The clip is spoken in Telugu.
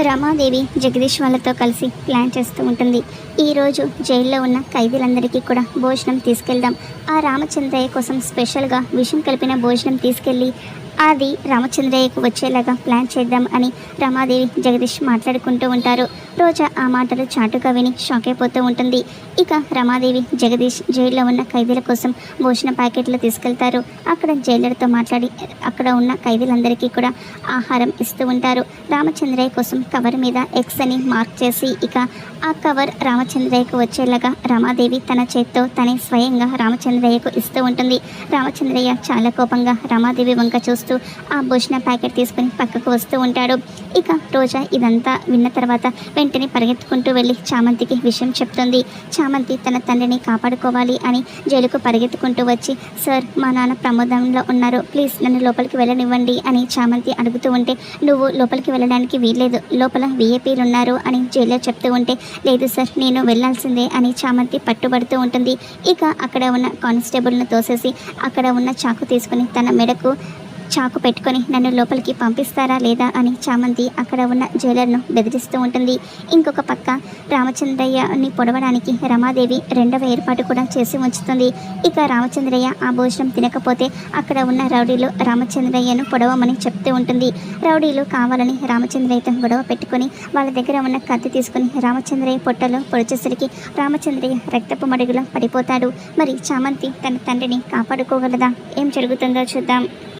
రమాదేవి జగదీష్ వాళ్ళతో కలిసి ప్లాన్ చేస్తూ ఉంటుంది. ఈరోజు జైల్లో ఉన్న ఖైదీలందరికీ కూడా భోజనం తీసుకెళ్దాం. ఆ రామచంద్రయ్య కోసం స్పెషల్గా విషం కలిపిన భోజనం తీసుకెళ్ళి అది రామచంద్రయ్యకు వచ్చేలాగా ప్లాన్ చేద్దాం అని రమాదేవి జగదీష్ మాట్లాడుకుంటూ ఉంటారు. రోజా ఆ మాటలు చాటుగా విని షాక్ అయిపోతూ ఉంటుంది. ఇక రమాదేవి జగదీష్ జైల్లో ఉన్న ఖైదీల కోసం భోజన ప్యాకెట్లు తీసుకెళ్తారు. అక్కడ జైలర్తో మాట్లాడి అక్కడ ఉన్న ఖైదీలందరికీ కూడా ఆహారం ఇస్తూ ఉంటారు. రామచంద్రయ్య కోసం కవర్ మీద ఎక్స్ అని మార్క్ చేసి ఇక ఆ కవర్ రామచంద్రయ్యకు వచ్చేలాగా రమాదేవి తన చేత్తో తనే స్వయంగా రామచంద్రయ్యకు ఇస్తూ ఉంటుంది. రామచంద్రయ్య చాలా కోపంగా రమాదేవి వంక చూస్తూ ఆ భోజన ప్యాకెట్ తీసుకుని పక్కకు వస్తూ ఉంటాడు. ఇక రోజా ఇదంతా విన్న తర్వాత వెంటనే పరిగెత్తుకుంటూ వెళ్ళి చామంతికి విషయం చెప్తుంది. చామంతి తన తండ్రిని కాపాడుకోవాలి అని జైలుకు పరిగెత్తుకుంటూ వచ్చి సార్ మా నాన్న ప్రమాదంలో ఉన్నారు. ప్లీజ్ నన్ను లోపలికి వెళ్ళనివ్వండి అని చామంతి అడుగుతూ ఉంటే నువ్వు లోపలికి వెళ్ళడానికి వీల్లేదు. లోపల విఏపీలు ఉన్నారు అని జైలర్ చెప్తూ ఉంటే లేదు సార్ నేను వెళ్ళాల్సిందే అని చామంతి పట్టుబడుతూ ఉంటుంది. ఇక అక్కడ ఉన్న కానిస్టేబుల్ను తోసేసి అక్కడ ఉన్న చాకు తీసుకుని తన మెడకు చాకు పెట్టుకొని నన్ను లోపలికి పంపిస్తారా లేదా అని చామంతి అక్కడ ఉన్న జైలర్ను బెదిరిస్తూ ఉంటుంది. ఇంకొక పక్క రామచంద్రయ్యని పొడవడానికి రమాదేవి రెండవ ఏర్పాటు కూడా చేసి ఉంచుతుంది. ఇక రామచంద్రయ్య ఆ భోజనం తినకపోతే అక్కడ ఉన్న రౌడీలు రామచంద్రయ్యను పొడవమని చెప్తూ ఉంటుంది. రౌడీలు కావాలని రామచంద్రయ్యతో గొడవ పెట్టుకొని వాళ్ళ దగ్గర ఉన్న కత్తి తీసుకుని రామచంద్రయ్య పొట్టలో పొడిచేసరికి రామచంద్రయ్య రక్తపు మడుగులో పడిపోతాడు. మరి చామంతి తన తండ్రిని కాపాడుకోగలదా? ఏం జరుగుతుందో చూద్దాం.